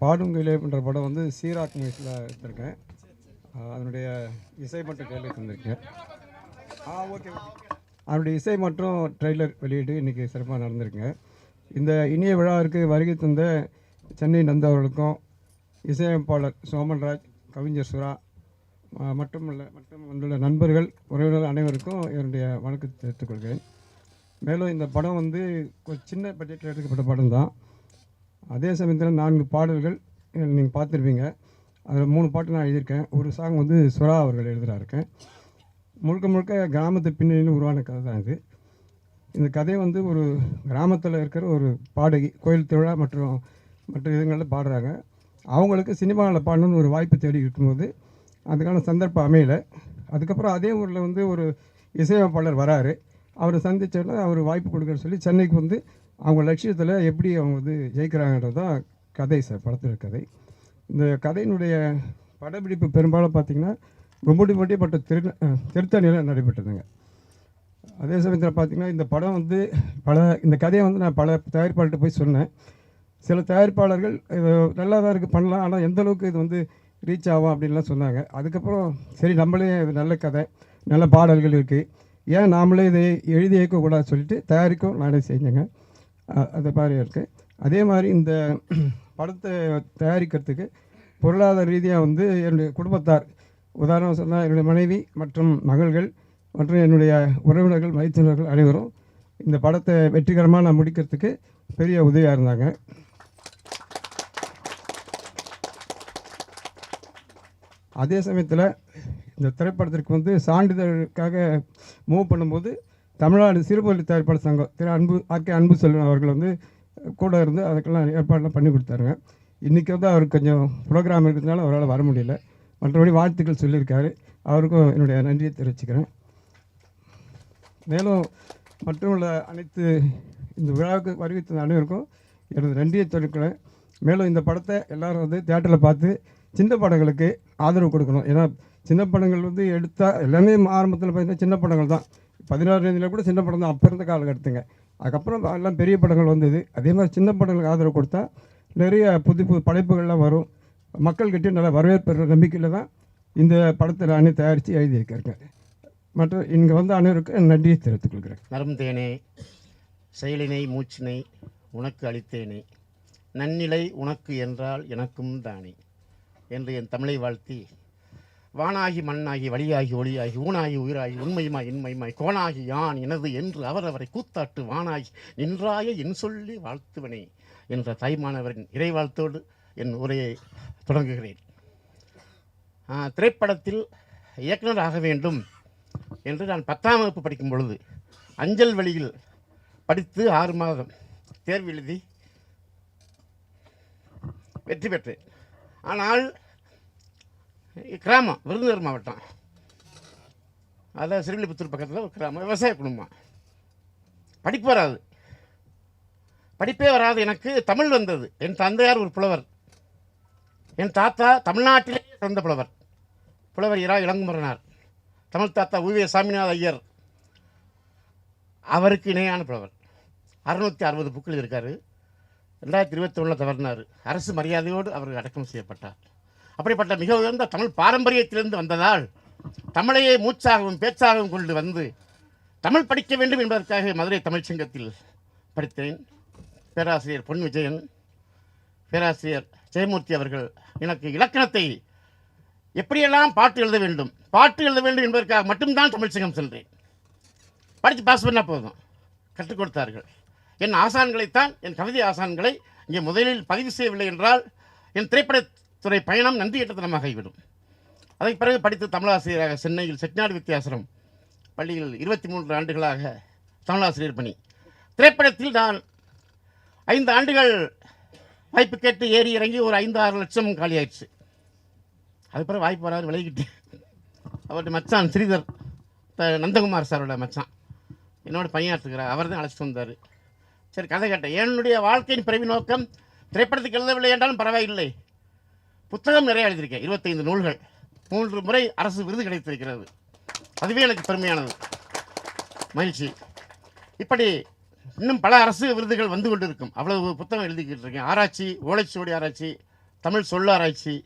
பாடுங்கிலே என்ற படம் வந்து சீராக் மூவிஸில் எடுத்திருக்கேன். அதனுடைய இசை மற்றும் கேள்வி தந்திருக்கேன் ஆ ஓகே அதனுடைய இசை மற்றும் ட்ரெய்லர் வெளியீடு இன்றைக்கி சிறப்பாக நடந்திருக்குங்க. இந்த இனிய விழாவிற்கு வருகை தந்த சென்னை நந்தவர்களுக்கும் இசையமைப்பாளர் சோமன்ராஜ் கவிஞர் சுரா மட்டுமல்ல மற்றும் மற்றும் வந்துள்ள நண்பர்கள் உறவினர்கள் அனைவருக்கும் என்னுடைய வணக்கத்தை தெரிவித்துக் கொள்கிறேன். மேலும் இந்த படம் வந்து சின்ன பட்ஜெட்டில் எடுக்கப்பட்ட படம் தான் அதே சமயத்தில் நான்கு பாடல்கள் நீங்கள் பார்த்துருப்பீங்க. அதில் மூணு பாட்டு நான் எழுதியிருக்கேன். ஒரு சாங் வந்து சுரா அவர்கள் எழுதுறா இருக்கேன். முழுக்க முழுக்க கிராமத்து பின்னணியில் உருவான கதை தான் இது. இந்த கதை வந்து ஒரு கிராமத்தில் இருக்கிற ஒரு பாடகி கோயில் திருவிழா மற்றும் மற்ற இதுங்களில் பாடுறாங்க. அவங்களுக்கு சினிமாவில் பாடணும்னு ஒரு வாய்ப்பு தேடி இருக்கும்போது அதுக்கான சந்தர்ப்பம் அமையலை. அதுக்கப்புறம் அதே ஊரில் வந்து ஒரு இசையமைப்பாளர் வராரு. அவரை சந்திச்சோன்னா அவர் வாய்ப்பு கொடுக்குற சொல்லி சென்னைக்கு வந்து அவங்க லட்சியத்தில் எப்படி அவங்க வந்து ஜெயிக்கிறாங்கன்றது தான் கதை சார் படத்தில் கதை. இந்த கதையினுடைய படப்பிடிப்பு பெரும்பாலும் பார்த்திங்கன்னா கும்படிப்பட்டிப்பட்ட திரு திருத்தணியில் நடைபெற்றதுங்க. அதே சமயத்தில் பார்த்திங்கன்னா இந்த படம் வந்து பல இந்த கதையை வந்து நான் பல தயாரிப்பாளர்கிட்ட போய் சொன்னேன். சில தயாரிப்பாளர்கள் இது நல்லா தான் இருக்குது பண்ணலாம் ஆனால் எந்த அளவுக்கு இது வந்து ரீச் ஆகும் அப்படின்லாம் சொன்னாங்க. அதுக்கப்புறம் சரி நம்மளே இது நல்ல கதை நல்ல பாடல்கள் இருக்குது ஏன் நாமளே இதை எழுதி இயக்கக்கூடாது சொல்லிட்டு தயாரிக்கும் நானே செஞ்சேங்க. அது மாதிரி இருக்குது அதே மாதிரி இந்த படத்தை தயாரிக்கிறதுக்கு பொருளாதார ரீதியாக வந்து என்னுடைய குடும்பத்தார் உதாரணம் சொன்னால் என்னுடைய மனைவி மற்றும் மகள்கள் மற்றும் என்னுடைய உறவினர்கள் மைத்துனர்கள் அனைவரும் இந்த படத்தை வெற்றிகரமாக நான் முடிக்கிறதுக்கு பெரிய உதவியாக இருந்தாங்க. அதே சமயத்தில் இந்த திரைப்படத்திற்கு வந்து சான்றிதழுக்காக மூவ் பண்ணும்போது தமிழ்நாடு சிறுபொருள் தயாரிப்பாளர் சங்கம் திரு அன்பு ஆர்கே அன்பு செல்வன் அவர்கள் வந்து கூட இருந்து அதுக்கெல்லாம் ஏற்பாடெல்லாம் பண்ணி கொடுத்தாருங்க. இன்றைக்கி வந்து அவருக்கு கொஞ்சம் ப்ரோக்ராம் இருக்கிறதுனால அவரால் வர முடியல. மற்றபடி வாழ்த்துக்கள் சொல்லியிருக்காரு. அவருக்கும் என்னுடைய நன்றியை தெரிவிச்சுக்கிறேன். மேலும் மற்றும் உள்ள அனைத்து இந்த விழாவுக்கு வருகை அனைவருக்கும் எனது நன்றியை தெரிவிக்கிறேன். மேலும் இந்த படத்தை எல்லாரும் வந்து தேட்டரில் பார்த்து சின்ன படங்களுக்கு ஆதரவு கொடுக்கணும். ஏன்னா சின்ன படங்கள் வந்து எடுத்தால் எல்லாமே ஆரம்பத்தில் பார்த்தீங்கன்னா சின்ன படங்கள் தான். பதினாறு ரேஞ்சில் கூட சின்ன படம் தான். அப்போ இருந்த காலகட்டத்துங்க. அதுக்கப்புறம் எல்லாம் பெரிய படங்கள் வந்தது. அதே மாதிரி சின்ன படங்களுக்கு ஆதரவு கொடுத்தா நிறைய புது புது படைப்புகள்லாம் வரும். மக்கள்கிட்ட நல்ல வரவேற்பு நம்பிக்கையில் தான் இந்த படத்தை நானே தயாரித்து எழுதியிருக்கேன் மற்ற இங்கே வந்து அனைவருக்கும் நன்றியை தெரிவித்துக் கொள்கிறேன். நரம்பேனே செயலினை மூச்சினை உனக்கு அளித்தேனே. நன்னிலை உனக்கு என்றால் எனக்கும் தானே என்று என் தமிழை வாழ்த்தி வானாகி மண்ணாகி வழியாகி ஒளியாகி ஊனாகி உயிராகி உண்மையுமாய் இன்மையுமாய் கோணாகி யான் எனது என்று அவரவரை கூத்தாட்டு வானாகி நின்றாய என் சொல்லி வாழ்த்துவனே என்ற தாய்மானவரின் இறைவாழ்த்தோடு என் உரையை தொடங்குகிறேன். திரைப்படத்தில் இயக்குனர் ஆக வேண்டும் என்று நான் பத்தாம் வகுப்பு படிக்கும் பொழுது அஞ்சல் வழியில் படித்து ஆறு மாதம் தேர்வு எழுதி வெற்றி பெற்றேன். ஆனால் கிராமம் விருதுநகர் மாவட்டம். அதான் சிறுவில்லிபுத்தூர் பக்கத்தில் ஒரு கிராமம் விவசாய குடும்பம். படிப்பு வராது. படிப்பே வராது. எனக்கு தமிழ் வந்தது. என் தந்தையார் ஒரு புலவர். என் தாத்தா தமிழ்நாட்டிலேயே சிறந்த புலவர். புலவர் இரா இளங்குமரனார். தமிழ் தாத்தா உவே சாமிநாத ஐயர். அவருக்கு இணையான புலவர். அறுநூற்றி அறுபது புக்கில் இருக்கார். ரெண்டாயிரத்தி இருபத்தி ஒன்றில் தவறினார். அரசு மரியாதையோடு அவர் அடக்கம் செய்யப்பட்டார். அப்படிப்பட்ட மிக உயர்ந்த தமிழ் பாரம்பரியத்திலிருந்து வந்ததால் தமிழையே மூச்சாகவும் பேச்சாகவும் கொண்டு வந்து தமிழ் படிக்க வேண்டும் என்பதற்காக மதுரை தமிழ்ச்சங்கத்தில் படித்தேன். பேராசிரியர் பொன் விஜயன் பேராசிரியர் ஜெயமூர்த்தி அவர்கள் எனக்கு இலக்கணத்தை எப்படியெல்லாம் பாட்டு எழுத வேண்டும் பாட்டு எழுத வேண்டும் என்பதற்காக மட்டும்தான் தமிழ்ச்சங்கம் சென்றேன். படித்து பாஸ் பண்ணால் போதும். கற்றுக் கொடுத்தார்கள். என் ஆசான்களைத்தான் என் கவிதை ஆசான்களை இங்கே முதலில் பதிவு செய்யவில்லை என்றால் என் திரைப்பட துறை பயணம் நன்றி ஆகிவிடும் அதற்கு பிறகு படித்து தமிழாசிரியராக சென்னையில் செட்நாடு வித்தியாசனம் பள்ளியில் இருபத்தி மூன்று ஆண்டுகளாக தமிழாசிரியர் பணி. திரைப்படத்தில் நான் ஐந்து ஆண்டுகள் வாய்ப்பு கேட்டு ஏறி இறங்கி ஒரு ஐந்து ஆறு லட்சம் காலியாயிடுச்சு. அது பிறகு வாய்ப்பு வராது விலகிட்டு அவருடைய மச்சான் ஸ்ரீதர் த- நந்தகுமார் சாரோட மச்சான். என்னோட பணியாற்றுகிறார் அவர் தான் அழைச்சிட்டு வந்தார். சரி கதை கேட்டேன். என்னுடைய வாழ்க்கையின் பிறவி நோக்கம் திரைப்படத்துக்கு எழுதவில்லை என்றாலும் பரவாயில்லை. புத்தகம் நிறைய எழுதியிருக்கேன். இருபத்தைந்து நூல்கள். மூன்று முறை அரசு விருது கிடைத்திருக்கிறது. அதுவே எனக்கு பெருமையானது. மகிழ்ச்சி. இப்படி இன்னும் பல அரசு விருதுகள் வந்து கொண்டிருக்கும். அவ்வளவு புத்தகம் எழுதிக்கிட்டு இருக்கேன் ஆராய்ச்சி ஓலைச்சுவடி ஆராய்ச்சி தமிழ் சொல்லாராய்ச்சி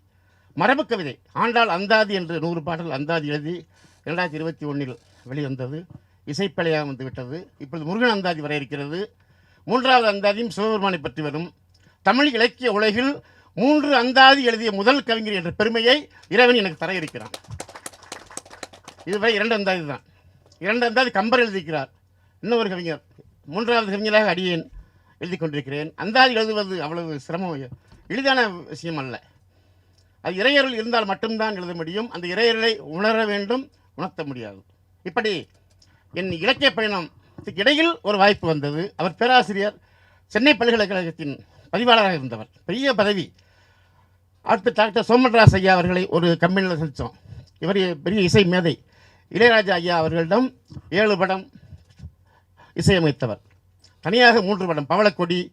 மரபு கவிதை. ஆண்டாள் அந்தாதி என்று நூறு பாடல் அந்தாதி எழுதி இரண்டாயிரத்தி இருபத்தி ஒன்றில் வெளிவந்தது. இசைப்பலையாக வந்து விட்டது இப்பொழுது முருகன் அந்தாதி வர இருக்கிறது மூன்றாவது அந்தாதியும் சிவபெருமானை பற்றி வரும். தமிழ் இலக்கிய உலகில் மூன்று அந்தாதி எழுதிய முதல் கவிஞர் என்ற பெருமையை இறைவன் எனக்கு தர இருக்கிறான். இதுவரை இரண்டு அந்தாதி தான். இரண்டு அந்தாதி கம்பர் எழுதியிருக்கிறார். இன்னொரு கவிஞர் மூன்றாவது கவிஞராக அடியேன் எழுதி கொண்டிருக்கிறேன். அந்தாதி எழுதுவது அவ்வளவு சிரமம் எளிதான விஷயம் அல்ல. அது இறையருள் இருந்தால் மட்டும்தான் எழுத முடியும். அந்த இறையருளை உணர வேண்டும் உணர்த்த முடியாது. இப்படி என் இலக்கிய பயணத்துக்கு இடையில் ஒரு வாய்ப்பு வந்தது. அவர் பேராசிரியர் சென்னை பல்கலைக்கழகத்தின் பதிவாளராக இருந்தவர். பெரிய பதவி. அடுத்து டாக்டர் சோமன்ராஜ் ஐயா அவர்களை ஒரு கம்பெனியில் சந்தித்தோம் இவர் பெரிய இசை மேதை. இளையராஜா ஐயா அவர்களிடம் ஏழு படம் இசையமைத்தவர். தனியாக மூன்று படம். பவளக்கொடி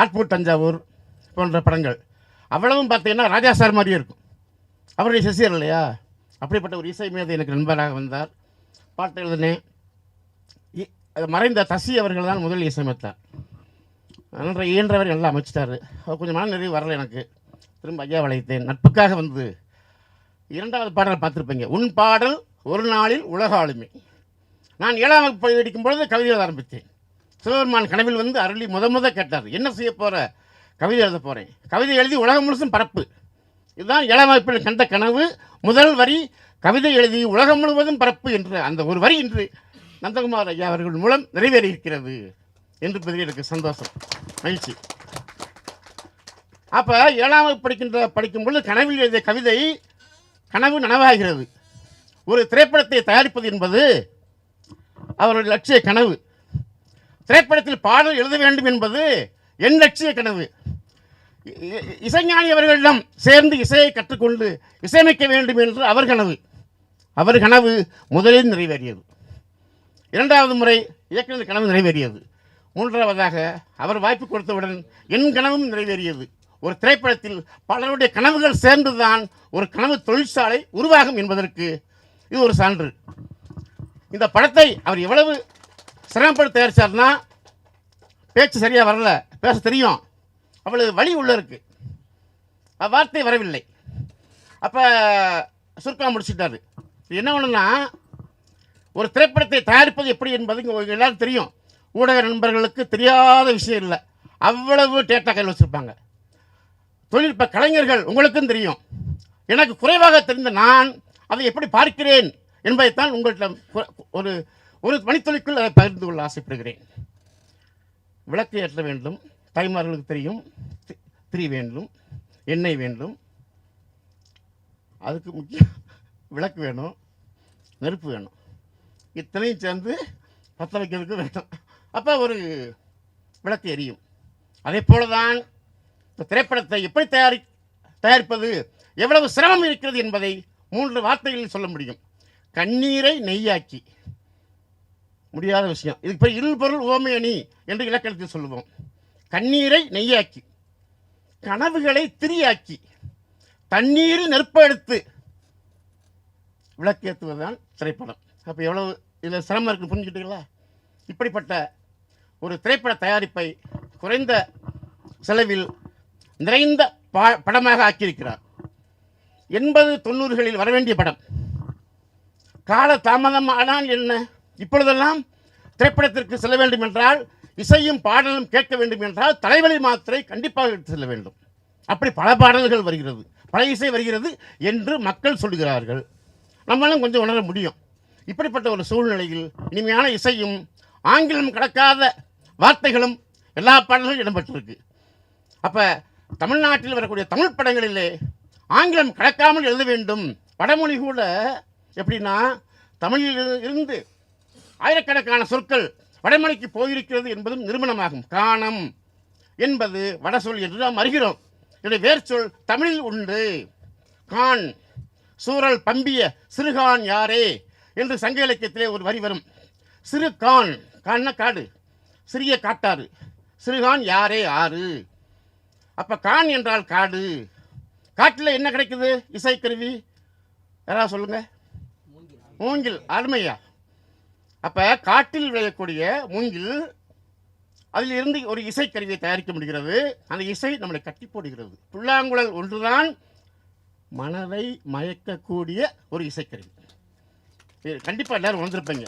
தாட்பூர் தஞ்சாவூர் போன்ற படங்கள். அவ்வளவும் பார்த்தீங்கன்னா ராஜா சார் மாதிரியே இருக்கும். அவருடைய சசியர் இல்லையா? அப்படிப்பட்ட ஒரு இசை மேதை எனக்கு நண்பராக வந்தார். பாட்டு எழுதினேன். இ- அது மறைந்த தசி அவர்கள் தான் முதல் இசையமைத்தார். நன்ற இயன்றவர் நல்லா அமைச்சிட்டார். அவர் கொஞ்சம் மன நிறைவு வரல எனக்கு. திரும்ப ஐயா வளைத்தேன் நட்புக்காக வந்து இரண்டாவது பாடலை பார்த்துருப்பீங்க. உன் பாடல் ஒரு நாளில் உலக ஆளுமை. நான் ஏழாம் வகுப்பு படிக்கும் பொழுது கவிதை எழுத ஆரம்பித்தேன். சிவபெருமான் கனவில் வந்து அருளி முத முத கேட்டார். என்ன செய்ய போகிற கவிதை எழுத போகிறேன் கவிதை எழுதி உலகம் முழுசும் பரப்பு. இதுதான் ஏழாம் வகுப்பில் கண்ட கனவு. முதல் வரி கவிதை எழுதி உலகம் முழுவதும் பரப்பு என்ற அந்த ஒரு வரி இன்று நந்தகுமார் ஐயா அவர்கள் மூலம் நிறைவேறி என்று பதில் எனக்கு சந்தோஷம் மகிழ்ச்சி. அப்போ ஏழாம் வகுப்பு படிக்கின்ற படிக்கும் பொழுது கனவில் எழுதிய கவிதை கனவு நனவாகிறது. ஒரு திரைப்படத்தை தயாரிப்பது என்பது அவருடைய லட்சிய கனவு. திரைப்படத்தில் பாடல் எழுத வேண்டும் என்பது என் லட்சிய கனவு. இ- இசைஞானி அவர்களிடம் சேர்ந்து இசையை கற்றுக்கொண்டு இசையமைக்க வேண்டும் என்று அவர் கனவு. அவர் கனவு முதலில் நிறைவேறியது. இரண்டாவது முறை இயக்குநர் கனவு நிறைவேறியது. மூன்றாவதாக அவர் வாய்ப்பு கொடுத்தவுடன் என் கனவும் நிறைவேறியது. ஒரு திரைப்படத்தில் பலருடைய கனவுகள் சேர்ந்துதான் ஒரு கனவு தொழிற்சாலை உருவாகும் என்பதற்கு இது ஒரு சான்று. இந்த படத்தை அவர் எவ்வளவு சிரமப்பட்டு தயாரித்தார்னா பேச்சு சரியாக வரல பேச தெரியும். அவ்வளவு வழி உள்ள இருக்கு. வார்த்தை வரவில்லை. அப்போ சுருக்கம் முடிச்சிட்டாரு. என்ன ஒன்றுனா ஒரு திரைப்படத்தை தயாரிப்பது எப்படி என்பது இங்கே உங்களுக்கு எல்லாரும் தெரியும். ஊடக நண்பர்களுக்கு தெரியாத விஷயம் இல்லை. அவ்வளவு டேட்டா கையில் வச்சுருப்பாங்க. தொழில்நுட்ப கலைஞர்கள் உங்களுக்கும் தெரியும். எனக்கு குறைவாக தெரிந்த நான் அதை எப்படி பார்க்கிறேன் என்பதைத்தான் உங்கள்கிட்ட ஒரு ஒரு மணித்துளிக்குள் அதை பகிர்ந்து கொள்ள ஆசைப்படுகிறேன். விளக்கு ஏற்ற வேண்டும். தாய்மார்களுக்கு தெரியும். தி- திரி வேண்டும். எண்ணெய் வேண்டும். அதுக்கு முக்கிய விளக்கு வேணும். நெருப்பு வேணும். இத்தனையும் சேர்ந்து பற்ற வைக்கிறதுக்கு வேணும் அப்போ ஒரு விளக்கு எரியும். அதே போல தான் இந்த திரைப்படத்தை எப்படி தயாரி தயாரிப்பது எவ்வளவு சிரமம் இருக்கிறது என்பதை மூன்று வார்த்தைகளில் சொல்ல முடியும். கண்ணீரை நெய்யாக்கி. முடியாத விஷயம். இதுக்கு பேர் இருபொருள் ஓமை அணி என்று இலக்கணத்தில் சொல்லுவோம். கண்ணீரை நெய்யாக்கி. கனவுகளை திரியாக்கி. தண்ணீரில் நெருப்ப எடுத்து. விளக்கேற்றுவதுதான் திரைப்படம். அப்போ எவ்வளவு இதில் சிரமம் இருக்குன்னு புரிஞ்சுக்கிட்டீங்களா? இப்படிப்பட்ட ஒரு திரைப்பட தயாரிப்பை குறைந்த செலவில் நிறைந்த பா படமாக ஆக்கியிருக்கிறார். எண்பது தொண்ணூறுகளில் வரவேண்டிய படம். கால தாமதம் ஆனால் என்ன? இப்பொழுதெல்லாம் திரைப்படத்திற்கு செல்ல வேண்டும் என்றால் இசையும் பாடலும் கேட்க வேண்டும் என்றால் தலைவலி மாத்திரை கண்டிப்பாக எடுத்து செல்ல வேண்டும். அப்படி பல பாடல்கள் வருகிறது பல இசை வருகிறது என்று மக்கள் சொல்லுகிறார்கள் நம்மளும் கொஞ்சம் உணர முடியும். இப்படிப்பட்ட ஒரு சூழ்நிலையில் இனிமையான இசையும் ஆங்கிலம் கடக்காத வார்த்தைகளும் எல்லா பாடல்களும் இடம்பெற்றிருக்கு. அப்போ தமிழ்நாட்டில் வரக்கூடிய தமிழ் படங்களிலே ஆங்கிலம் கடக்காமல் எழுத வேண்டும். வடமொழி கூட எப்படின்னா தமிழில் இருந்து ஆயிரக்கணக்கான சொற்கள் வடமொழிக்கு போயிருக்கிறது என்பதும் நிறுவனமாகும். காணம் என்பது வடசொல் என்று நாம் அறிகிறோம். வேர் வேர்ச்சொல் தமிழில் உண்டு. கான் சூரல் பம்பிய சிறுகான் யாரே என்று சங்க இலக்கியத்திலே ஒரு வரி வரும். சிறு கான் கான்னா காடு. சிறிய காட்டாறு. சிறுகான் யாரே ஆறு? அப்போ கான் என்றால் காடு. காட்டில் என்ன கிடைக்குது? இசைக்கருவி. யாராவது சொல்லுங்க? மூங்கில். அருமையா. அப்போ காட்டில் விளையக்கூடிய மூங்கில் அதில் இருந்து ஒரு இசைக்கருவியை தயாரிக்க முடிகிறது. அந்த இசை நம்மளை கட்டி போடுகிறது. புல்லாங்குழல் ஒன்றுதான் மனதை மயக்கக்கூடிய ஒரு இசைக்கருவி. கண்டிப்பாக எல்லாரும் வந்திருப்பீங்க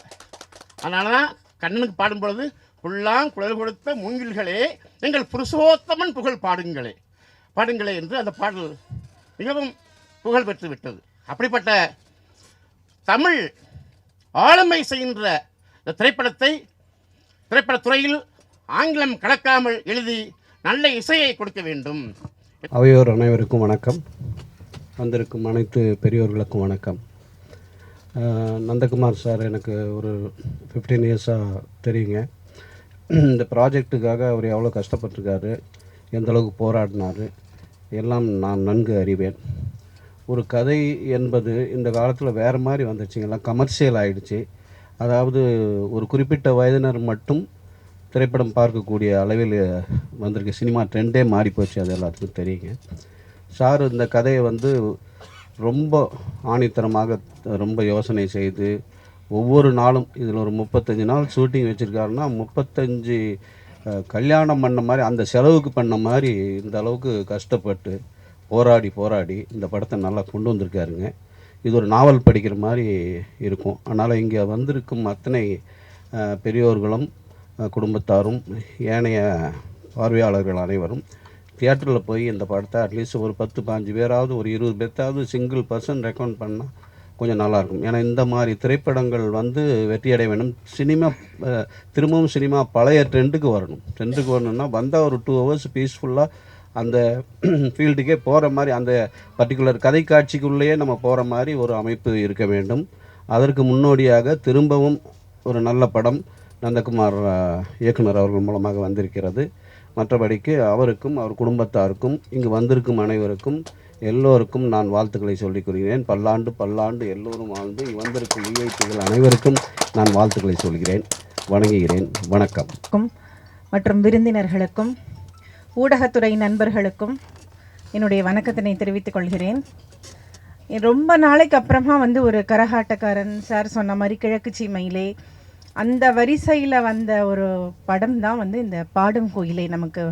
அதனால தான் கண்ணனுக்கு பாடும்பொழுது புல்லாங் குழல் கொடுத்த மூங்கில்களே எங்கள் புருஷோத்தமன் புகழ் பாடுங்களே. பாடுங்களே என்று அந்த பாடல் மிகவும் புகழ் பெற்று விட்டது. அப்படிப்பட்ட தமிழ் ஆளுமை செய்கின்ற இந்த திரைப்படத்தை திரைப்படத்துறையில் ஆங்கிலம் கலக்காமல் எழுதி நல்ல இசையை கொடுக்க வேண்டும். அவையோர் அனைவருக்கும் வணக்கம். வந்திருக்கும் அனைத்து பெரியோர்களுக்கும் வணக்கம். நந்தகுமார் சார் எனக்கு ஒரு ஃபிஃப்டீன் இயர்ஸாக தெரியுங்க. இந்த ப்ராஜெக்ட்டுக்காக அவர் எவ்வளோ கஷ்டப்பட்டிருக்காரு எந்தளவுக்கு போராடினார் எல்லாம் நான் நன்கு அறிவேன். ஒரு கதை என்பது இந்த காலத்தில் வேறு மாதிரி வந்துச்சுங்களா கமர்ஷியல் ஆகிடுச்சி அதாவது ஒரு குறிப்பிட்ட வயதினர் மட்டும் திரைப்படம் பார்க்கக்கூடிய அளவில் வந்திருக்கு சினிமா ட்ரெண்டே மாறி போச்சு அது எல்லாத்துக்கும் தெரியுங்க. சார் இந்த கதையை வந்து ரொம்ப ஆணித்தரமாக ரொம்ப யோசனை செய்து ஒவ்வொரு நாளும் இதில் ஒரு முப்பத்தஞ்சு நாள் ஷூட்டிங் வச்சுருக்காருன்னா முப்பத்தஞ்சு கல்யாணம் பண்ண மாதிரி அந்த செலவுக்கு பண்ண மாதிரி இந்த அளவுக்கு கஷ்டப்பட்டு போராடி போராடி இந்த படத்தை நல்லா கொண்டு வந்திருக்காருங்க. இது ஒரு நாவல் படிக்கிற மாதிரி இருக்கும். அதனால் இங்கே வந்திருக்கும் அத்தனை பெரியோர்களும் குடும்பத்தாரும் ஏனைய பார்வையாளர்கள் அனைவரும் தியேட்டரில் போய் இந்த படத்தை அட்லீஸ்ட் ஒரு பத்து பாஞ்சு பேராவது ஒரு இருபது பேர்த்தாவது சிங்கிள் பர்சன் ரெக்கமெண்ட் பண்ணால் கொஞ்சம் நல்லாயிருக்கும் ஏன்னா இந்த மாதிரி திரைப்படங்கள் வந்து வெற்றியடைய வேண்டும். சினிமா திரும்பவும் சினிமா பழைய ட்ரெண்டுக்கு வரணும். ட்ரெண்டுக்கு வரணும்னா வந்தால் ஒரு டூ ஹவர்ஸ் பீஸ்ஃபுல்லாக அந்த ஃபீல்டுக்கே போகிற மாதிரி அந்த பர்டிகுலர் கதை காட்சிக்குள்ளேயே நம்ம போகிற மாதிரி ஒரு அமைப்பு இருக்க வேண்டும். அதற்கு முன்னோடியாக திரும்பவும் ஒரு நல்ல படம் நந்தகுமார் இயக்குனர் அவர்கள் மூலமாக வந்திருக்கிறது. மற்றபடிக்கு அவருக்கும் அவர் குடும்பத்தாருக்கும் இங்கு வந்திருக்கும் அனைவருக்கும் எல்லோருக்கும் நான் வாழ்த்துக்களை சொல்லிக் கொள்கிறேன். பல்லாண்டு பல்லாண்டு எல்லோரும் வாழ்ந்து வந்திருக்கும் விஐபிகள் அனைவருக்கும் நான் வாழ்த்துக்களை சொல்கிறேன். வணங்குகிறேன். வணக்கம். மற்றும் விருந்தினர்களுக்கும் ஊடகத்துறை நண்பர்களுக்கும் என்னுடைய வணக்கத்தினை தெரிவித்துக் கொள்கிறேன். ரொம்ப நாளைக்கு அப்புறமா வந்து ஒரு கரகாட்டக்காரன் சார் சொன்ன மாதிரி கிழக்கு சீமையிலே அந்த வரிசையில் வந்த ஒரு படம் தான் வந்து இந்த பாடும் கோயிலை நமக்கு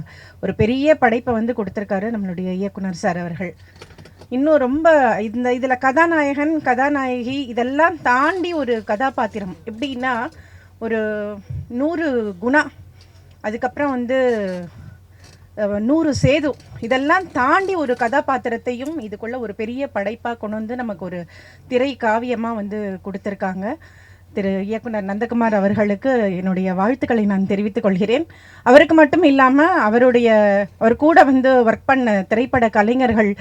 ஒரு பெரிய படைப்பை வந்து கொடுத்துருக்காரு நம்மளுடைய இயக்குனர் சார் அவர்கள். இன்னும் ரொம்ப இந்த இதில் கதாநாயகன் கதாநாயகி இதெல்லாம் தாண்டி ஒரு கதாபாத்திரம். எப்படின்னா ஒரு நூறு குணா அதுக்கப்புறம் வந்து நூறு சேது. இதெல்லாம் தாண்டி ஒரு கதாபாத்திரத்தையும் இதுக்குள்ள ஒரு பெரிய படைப்பாக கொண்டு வந்து நமக்கு ஒரு திரை காவியமாக வந்து கொடுத்துருக்காங்க. திரு இயக்குனர் நந்தகுமார் அவர்களுக்கு என்னுடைய வாழ்த்துக்களை நான் தெரிவித்துக் கொள்கிறேன். அவருக்கு மட்டும் இல்லாமல் அவருடைய அவர் கூட வந்து ஒர்க் பண்ண திரைப்பட கலைஞர்கள்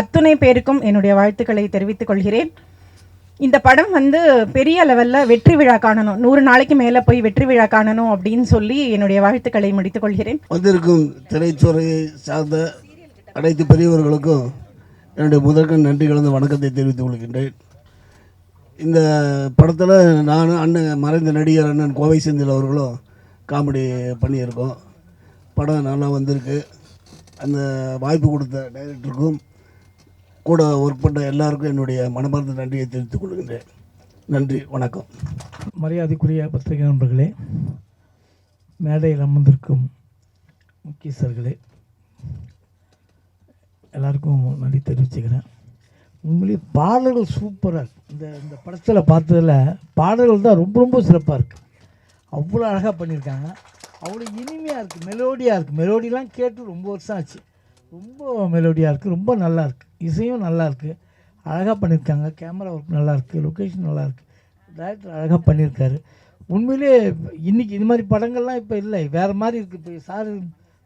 அத்துணை பேருக்கும் என்னுடைய வாழ்த்துக்களை தெரிவித்துக் கொள்கிறேன். இந்த படம் வந்து பெரிய லெவலில் வெற்றி விழா காணணும். நூறு நாளைக்கு மேலே போய் வெற்றி விழா காணணும் அப்படின்னு சொல்லி என்னுடைய வாழ்த்துக்களை முடித்துக் கொள்கிறேன். வந்திருக்கும் திரைத்துறையை சார்ந்த அனைத்து பெரியவர்களுக்கும் என்னுடைய முதற்கண் நன்றி கலந்து வணக்கத்தை தெரிவித்துக் கொள்கின்றேன். இந்த படத்தில் நானும் அண்ணன் மறைந்த நடிகர் அண்ணன் கோவை செந்தில் அவர்களும் காமெடி பண்ணியிருக்கோம். படம் நல்லா வந்திருக்கு. அந்த வாய்ப்பு கொடுத்த டைரக்டருக்கும் கூட ஒர்க் பண்ண எல்லாருக்கும் என்னுடைய மனமார்ந்த நன்றியை தெரிவித்துக் கொள்கின்றேன். நன்றி வணக்கம். மரியாதைக்குரிய பத்திரிகை நண்பர்களே மேடையில் அமர்ந்திருக்கும் முக்கியஸ்தர்களே எல்லாருக்கும் நன்றி தெரிவிச்சுக்கிறேன். உண்மையிலேயே பாடல்கள் சூப்பராக இருக்குது இந்த இந்த படத்தில் பார்த்ததில் பாடல்கள் தான் ரொம்ப ரொம்ப சிறப்பாக இருக்குது அவ்வளோ அழகாக பண்ணியிருக்காங்க. அவ்வளோ இனிமையாக இருக்குது மெலோடியாக இருக்குது மெலோடிலாம் கேட்டு ரொம்ப வருஷம் ஆச்சு. ரொம்ப மெலோடியாக இருக்குது ரொம்ப நல்லா இருக்குது இசையும் நல்லா இருக்குது அழகாக பண்ணியிருக்காங்க. கேமரா ஒர்க் நல்லா இருக்குது லொக்கேஷன் நல்லா இருக்குது அழகாக பண்ணியிருக்காரு. உண்மையிலே இன்றைக்கி இது மாதிரி படங்கள்லாம் இப்போ இல்லை. வேறு மாதிரி இருக்குது இப்போ சார்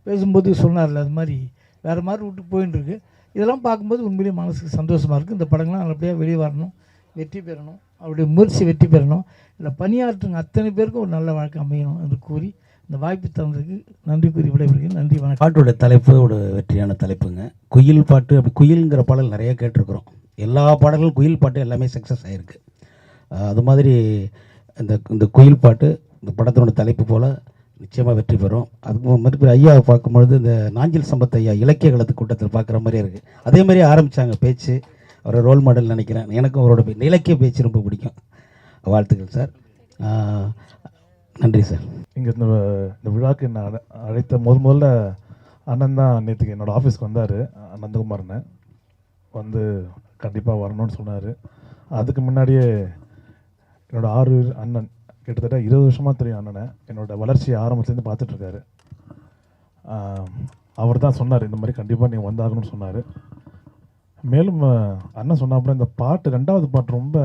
பேசும்போது சொன்னார்ல அது மாதிரி வேறு மாதிரி விட்டு போயின்னு இருக்கு. இதெல்லாம் பார்க்கும்போது உண்மையிலேயே மனசுக்கு சந்தோஷமாக இருக்குது இந்த படங்கள்லாம் நல்லபடியாக வெளியே வரணும் வெற்றி பெறணும் அவருடைய முயற்சி வெற்றி பெறணும். இல்லை பணியாற்றுங்க. அத்தனை பேருக்கும் ஒரு நல்ல வாழ்க்கை அமையணும் என்று கூறி இந்த வாய்ப்பு தந்ததுக்கு நன்றி கூறி விடைபெறுகிறேன். நன்றி வணக்கம். பாட்டோட தலைப்பு ஒரு வெற்றியான தலைப்புங்க. குயில் பாட்டு அப்படி குயிலுங்கிற பாடல் நிறைய கேட்டிருக்கிறோம். எல்லா பாடல்களும் குயில் பாட்டு எல்லாமே சக்ஸஸ் ஆகிருக்கு அது மாதிரி இந்த இந்த குயில் பாட்டு இந்த படத்தினோட தலைப்பு போல் நிச்சயமாக வெற்றி பெறும். அதுக்கு மறுபடியும் ஐயாவை பார்க்கும்பொழுது இந்த நாஞ்சில் சம்பத் ஐயா இலக்கிய கலத்து கூட்டத்தில் பார்க்குற மாதிரியே இருக்குது அதே மாதிரியே ஆரம்பித்தாங்க பேச்சு. அவரை ரோல் மாடல் நினைக்கிறேன். எனக்கும் அவரோட இலக்கிய பேச்சு ரொம்ப பிடிக்கும். வாழ்த்துக்கள் சார். நன்றி சார். இங்கே இந்த இந்த விழாக்கு என்ன அழை அழைத்த முதல் முதல்ல அண்ணன் தான் நேற்றுக்கு என்னோடய ஆஃபீஸ்க்கு வந்தார். நந்தகுமார்னு. வந்து கண்டிப்பாக வரணும்னு சொன்னார். அதுக்கு முன்னாடியே என்னோடய ஆறு அண்ணன் கிட்டத்தட்ட இருபது வருஷமாக தெரியும் அண்ணனை. என்னோடய வளர்ச்சியை ஆரம்பத்துலேருந்து பார்த்துட்ருக்காரு. அவர் தான் சொன்னார் இந்த மாதிரி கண்டிப்பாக நீங்கள் வந்தாகணும்னு சொன்னார். மேலும் அண்ணன் சொன்னாப்புல இந்த பாட்டு ரெண்டாவது பாட்டு ரொம்ப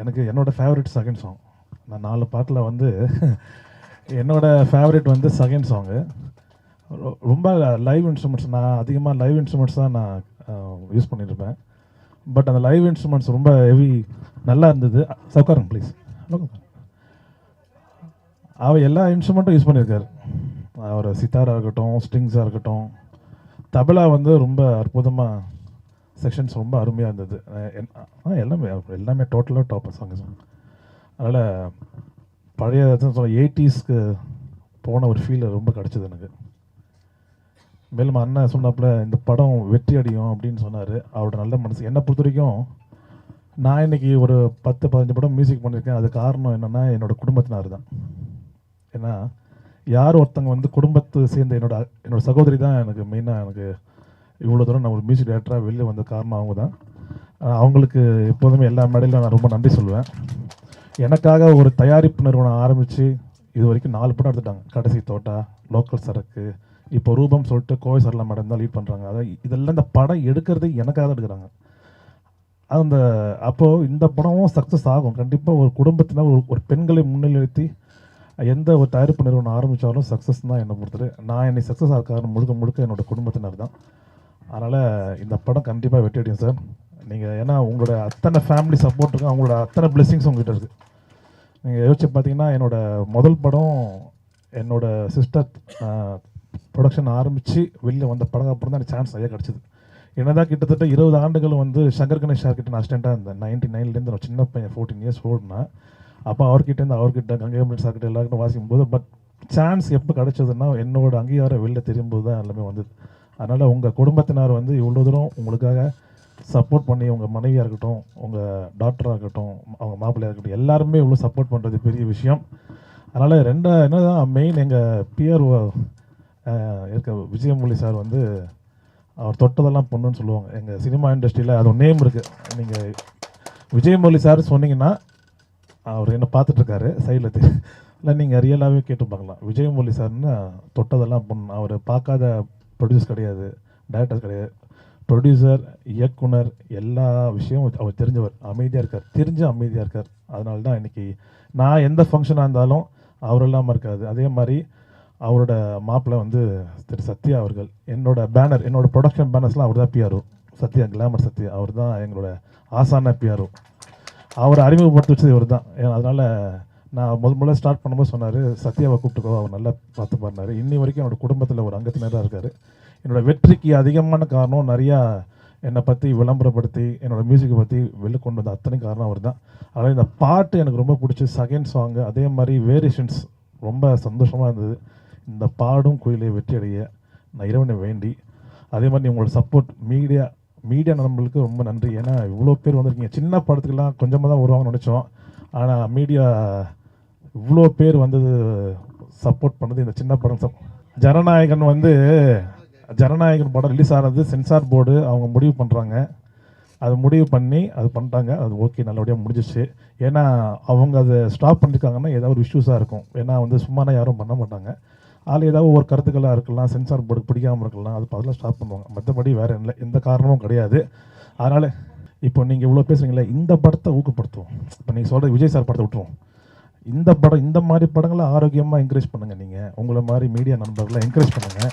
எனக்கு என்னோடய ஃபேவரட் செகண்ட் சாங் நான் நாலு பாட்டில் வந்து என்னோட ஃபேவரட் வந்து செகண்ட் சாங்கு ரொம்ப லைவ் இன்ஸ்ட்ருமெண்ட்ஸ் நான் அதிகமாக லைவ் இன்ஸ்ட்ருமெண்ட்ஸ் தான் நான் யூஸ் பண்ணியிருப்பேன் பட் அந்த லைவ் இன்ஸ்ட்ருமெண்ட்ஸ் ரொம்ப ஹெவி நல்லா இருந்தது. சவுக்காரங்க ப்ளீஸ் அவர் எல்லா இன்ஸ்ட்ருமெண்ட்டும் யூஸ் பண்ணியிருக்காரு. அவர் சித்தாராக இருக்கட்டும் ஸ்ட்ரிங்ஸாக இருக்கட்டும். தபலா வந்து ரொம்ப அற்புதமாக செக்ஷன்ஸ் ரொம்ப அருமையாக இருந்தது. ஆ, எல்லாமே எல்லாமே டோட்டலாக டாப் சாங்ஸ் அதனால் பழைய எயிட்டிஸ்க்கு போன ஒரு ஃபீல் ரொம்ப கிடச்சிது எனக்கு. மேலும் அண்ணன் சொன்னாப்புல இந்த படம் வெற்றி அடியும் அப்படின்னு சொன்னார். அவரோட நல்ல மனசு. என்னை பொறுத்த வரைக்கும் நான் இன்னைக்கு ஒரு பத்து பதினஞ்சு படம் மியூசிக் பண்ணியிருக்கேன். அது காரணம் என்னென்னா என்னோட குடும்பத்தினார் தான் ஏன்னா யார் ஒருத்தங்க வந்து குடும்பத்தை சேர்ந்த என்னோட என்னோட சகோதரி தான் எனக்கு மெயினாக எனக்கு இவ்வளோ தூரம் நான் ஒரு மியூசிக் டேரக்டராக வெளில வந்த காரணம் அவங்க தான். அவங்களுக்கு எப்போதுமே எல்லா மேடையிலும் நான் ரொம்ப நன்றி சொல்லுவேன். எனக்காக ஒரு தயாரிப்பு நிறுவனம் ஆரம்பித்து இது வரைக்கும் நாலு படம் எடுத்துட்டாங்க. கடைசி தோட்டா லோக்கல் சரக்கு இப்போ ரூபம் சொல்லிட்டு கோவை சரளா மேடம் தான் லீட் பண்ணுறாங்க அதை இதெல்லாம் இந்த படம் எடுக்கிறதே எனக்காக தான் எடுக்கிறாங்க. அந்த அப்போது இந்த படமும் சக்ஸஸ் ஆகும். கண்டிப்பாக ஒரு குடும்பத்தினர் ஒரு ஒரு பெண்களை முன்னிலைத்தி எந்த ஒரு தயாரிப்பு நிறுவனம் ஆரம்பித்தாலும் சக்ஸஸ் தான் என்னை பொறுத்தது நான் என்னை சக்ஸஸ் ஆக காரணம் முழுக்க முழுக்க என்னோட குடும்பத்தினர் தான். அதனால் இந்த படம் கண்டிப்பாக வெற்றி சார். நீங்கள் ஏன்னா உங்களோட அத்தனை ஃபேமிலி சப்போர்ட் இருக்கும் அவங்களோட அத்தனை பிளெஸிங்ஸ் உங்ககிட்ட இருக்குது நீங்கள் யோசிச்சு பார்த்தீங்கன்னா என்னோடய முதல் படம் என்னோடய சிஸ்டர் ப்ரொடக்ஷன் ஆரம்பித்து வெளியில் வந்த படம் அப்புறம் தான் எனக்கு சான்ஸ் நிறையா கிடச்சிது. என்னதான் கிட்டத்தட்ட இருபது ஆண்டுகள் வந்து சங்கர் கணேஷ் சார் கிட்ட நான் அசிஸ்டண்ட்டாக இருந்தேன். நைன்டி நைன்லேருந்து நான் சின்ன பையன் ஃபோர்டீன் இயர்ஸ் ஓடுனா அப்போ அவர்கிட்டேருந்து அவர்கிட்ட கங்கை அமரன் சார் எல்லாருக்கும் வாசிக்கும் போது பட் சான்ஸ் எப்போ கிடச்சதுன்னா என்னோட அங்கீகாரம் வெளில தெரியும்போது தான் எல்லாமே வந்தது. அதனால் உங்கள் குடும்பத்தினர் வந்து இவ்வளோ தூரம் உங்களுக்காக சப்போர்ட் பண்ணி உங்கள் மனைவியாக இருக்கட்டும் உங்கள் டாக்டராக இருக்கட்டும் அவங்க மாப்பிள்ளையாக இருக்கட்டும் எல்லாருமே இவ்வளோ சப்போர்ட் பண்ணுறது பெரிய விஷயம். அதனால் ரெண்டு என்னதான் மெயின் எங்கள் பிஆர் இருக்க விஜயமொழி சார் வந்து அவர் தொட்டதெல்லாம் பொண்ணுன்னு சொல்லுவாங்க. எங்கள் சினிமா இண்டஸ்ட்ரியில் அது ஒரு நேம் இருக்குது நீங்கள் விஜயமொழி சார் சொன்னீங்கன்னா அவர் என்ன பார்த்துட்ருக்காரு சைடில் இல்லை நீங்கள் ரியலாகவே கேட்டு பார்க்கலாம். விஜயமொழி சார்னு தொட்டதெல்லாம் பொண்ணு அவர் பார்க்காத ப்ரொடியூஸ் கிடையாது டைரக்டர் கிடையாது. ப்ரொடியூசர் இயக்குனர் எல்லா விஷயமும் அவர் தெரிஞ்சவர் அமைதியாக இருக்கார் தெரிஞ்ச அமைதியாக இருக்கார். அதனால தான் இன்றைக்கி நான் எந்த ஃபங்க்ஷனாக இருந்தாலும் அவர் இல்லாமல் இருக்காது. அதே மாதிரி அவரோட மாப்பிள்ளை வந்து திரு சத்யா அவர்கள் என்னோட பேனர் என்னோட ப்ரொடக்ஷன் பேனர்ஸ்லாம் அவர் தான் பிஆர்ஓ சத்யா கிளாமர் சத்யா அவர் தான் எங்களோட ஆசான பிஆர்ஓ அவரை அறிமுகப்படுத்தி வச்சது இவர் தான் அதனால் நான் முதல் முதல்ல ஸ்டார்ட் பண்ணும்போது சொன்னார் சத்யாவை கூப்பிட்டுக்கோ அவர் நல்லா பார்த்து பண்ணார் இன்னி வரைக்கும் என்னோடய குடும்பத்தில் ஒரு அங்கத்தினராக இருக்கார். என்னோட வெற்றிக்கு அதிகமான காரணம் நிறையா என்னை பற்றி விளம்பரப்படுத்தி என்னோடய மியூசிக்கை பற்றி வெளில கொண்டு வந்த அத்தனை காரணம் அவர் தான் அதனால் இந்த பாட்டு எனக்கு ரொம்ப பிடிச்சி செகண்ட் சாங்கு அதே மாதிரி வேரியேஷன்ஸ் ரொம்ப சந்தோஷமாக இருந்தது. இந்த பாடும் குயிலை வெற்றி அடைய நான் இறைவனை வேண்டி அதே மாதிரி உங்களோட சப்போர்ட் மீடியா மீடியா நம்மளுக்கு ரொம்ப நன்றி. ஏன்னா இவ்வளோ பேர் வந்திருக்கீங்க. சின்ன படத்துக்கெல்லாம் கொஞ்சமாக தான் வருவாங்கன்னு நினச்சோம். ஆனால் மீடியா இவ்வளோ பேர் வந்தது சப்போர்ட் பண்ணது இந்த சின்ன படம். சப் ஜனநாயகன் வந்து ஜனநாயகன் படம் ரிலீஸ் ஆனது சென்சார் போர்டு அவங்க முடிவு பண்ணுறாங்க அது முடிவு பண்ணி அது பண்ணிட்டாங்க அது ஓகே நல்லபடியாக முடிஞ்சிச்சு. ஏன்னா அவங்க அதை ஸ்டாப் பண்ணியிருக்காங்கன்னா ஏதாவது ஒரு இஷ்யூஸாக இருக்கும். ஏன்னா வந்து சும்மானா யாரும் பண்ண மாட்டாங்க. அதில் ஏதாவது ஒரு கருத்துக்களாக இருக்கலாம் சென்சார் போர்டு பிடிக்காமல் இருக்கலாம் அது பதிலாக ஸ்டாப் பண்ணுவாங்க. மற்றபடி வேறு இல்லை. எந்த காரணமும் கிடையாது. அதனால் இப்போ நீங்கள் இவ்வளோ பேசுகிறீங்களே இந்த படத்தை ஊக்கப்படுத்துவோம். இப்போ நீங்கள் சொல்கிற விஜய் சார் படத்தை விட்டுருவோம். இந்த படம் இந்த மாதிரி படங்களை ஆரோக்கியமாக என்கரேஜ் பண்ணுங்கள் நீங்கள் உங்களை மாதிரி மீடியா நண்பர்களை என்கரேஜ் பண்ணுங்கள்